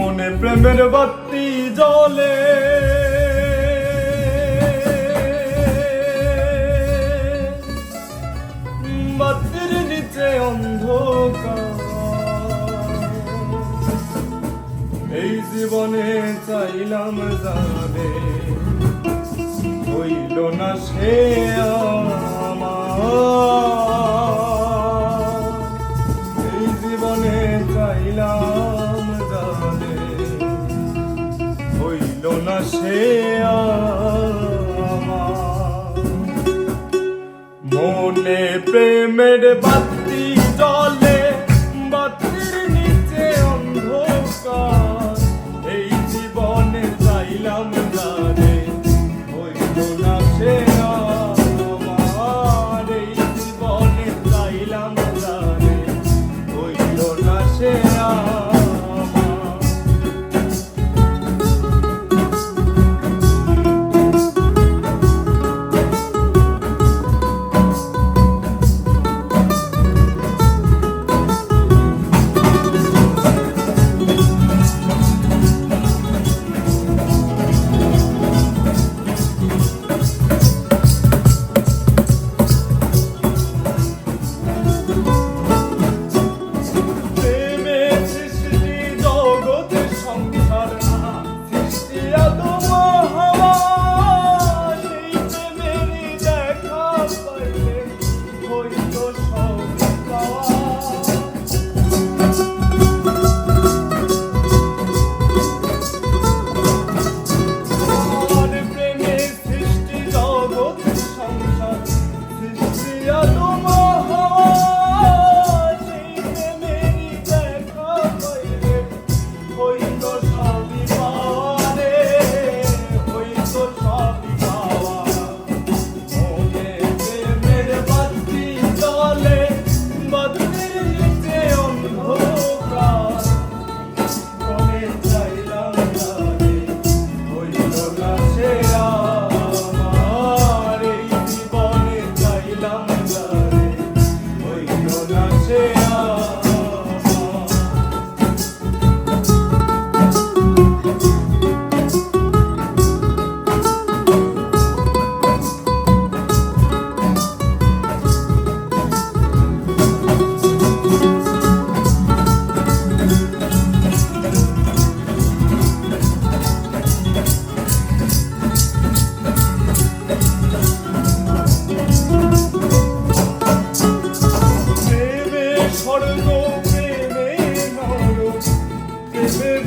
মনে প্রেমের বাতি জলে বাতির নিচে অন্ধকার। এই জীবনে চাইলাম যাবে। হইল না সে আমার। প্রেমের বাত cruz.